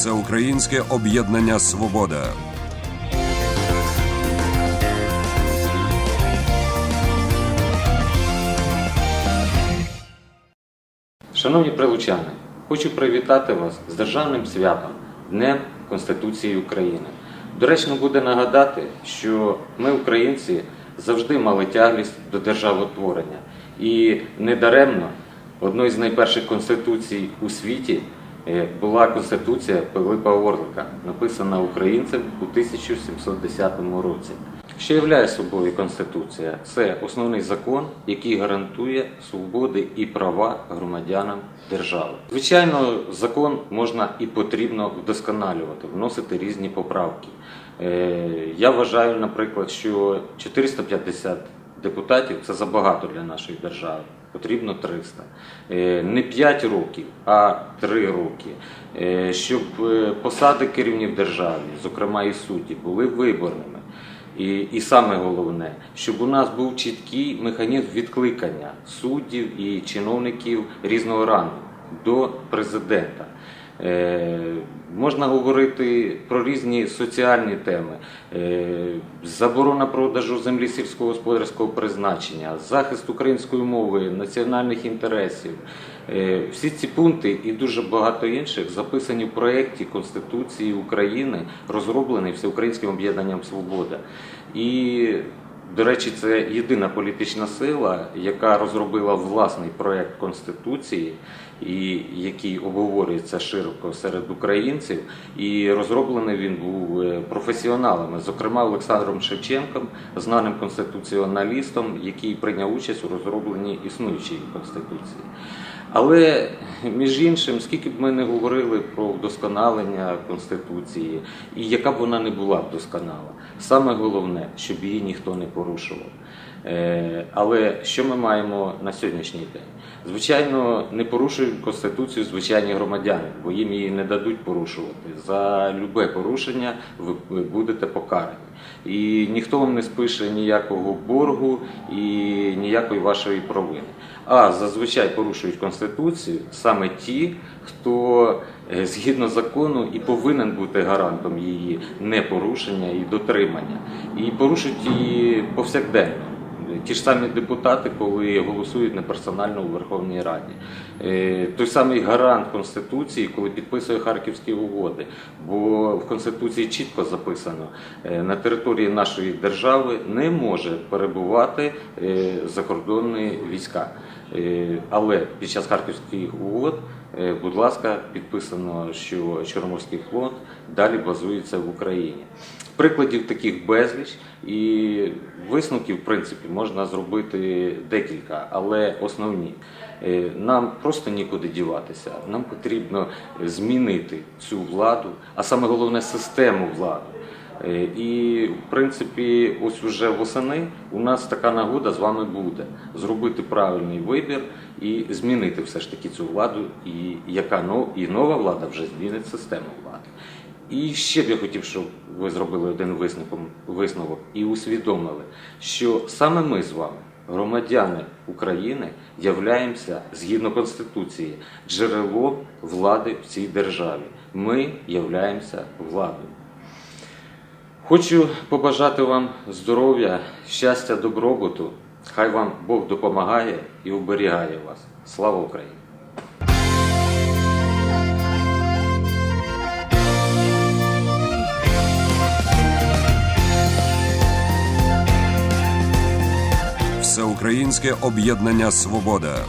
Всеукраїнське об'єднання Свобода. Шановні прилучани, хочу привітати вас з державним святом Днем Конституції України. Доречно буде нагадати, що ми, українці, завжди мали тяглість до державотворення. І недаремно одною з найперших конституцій у світі була Конституція Пилипа Орлика, написана українцем у 1710 році. Що являє собою Конституція? Це основний закон, який гарантує свободи і права громадянам держави. Звичайно, закон можна і потрібно вдосконалювати, вносити різні поправки. Е, Я вважаю, наприклад, що 450 депутатів це забагато для нашої держави. Потрібно 300. Е, Не 5 років, а 3 роки. Е, Щоб е, посади керівні в державі, зокрема і судді, були виборними. І, і саме головне, щоб у нас був чіткий механізм відкликання суддів і чиновників різного рангу до президента. Е, можна говорити про різні соціальні теми, е, заборона продажу землі сільськогосподарського призначення, захист української мови, національних інтересів. Е, всі ці пункти і дуже багато інших записані в проєкті Конституції України, розроблений Всеукраїнським об'єднанням Свобода. І до речі, це єдина політична сила, яка розробила власний проект конституції, і який обговорюється широко серед українців. І розроблений він був е, професіоналами, зокрема Олександром Шевченком, знаним конституціоналістом, який прийняв участь у розробленні існуючої конституції. Але між іншим, скільки б ми не говорили про вдосконалення конституції, і яка б вона не була вдосконала, досконала, саме головне, щоб її ніхто не порушував. Е, Але що ми маємо на сьогоднішній день? Звичайно, не порушують конституцію звичайні громадяни, бо їм її не дадуть порушувати. За любе порушення ви будете покарані. І ніхто вам не спише ніякого боргу і ніякої вашої провини. А зазвичай порушують конституцію саме ті, хто е, згідно закону і повинен бути гарантом її непорушення і дотримання, і порушують її повсякденно. Ті ж самі депутати, коли голосують неперсонально у Верховній Раді, Е, той самий гарант Конституції, коли підписує Харківські угоди, бо в Конституції чітко записано, е, на території нашої держави не може перебувати е, закордонні війська. Але під час Харківських угод, будь ласка, підписано, що Чорноморський флот далі базується в Україні. Прикладів таких безліч і висновків, в принципі, можна зробити декілька, але основні. Е, Нам просто нікуди діватися. Нам потрібно змінити цю владу, а саме головне систему влади. Е, І, в принципі, ось уже восени у нас така нагода з вами буде зробити правильний вибір і змінити все ж таки цю владу, і яка і нова влада вже змінить систему влади. І ще б я хотів, щоб ви зробили один висновок, і усвідомили, що саме ми з вами, громадяни України, являємося згідно Конституції джерелом влади в цій державі. Ми являємося владою. Хочу побажати вам здоров'я, щастя, добробуту. Хай вам Бог допомагає і оберігає вас. Слава Україні! Всеукраїнське об'єднання Свобода.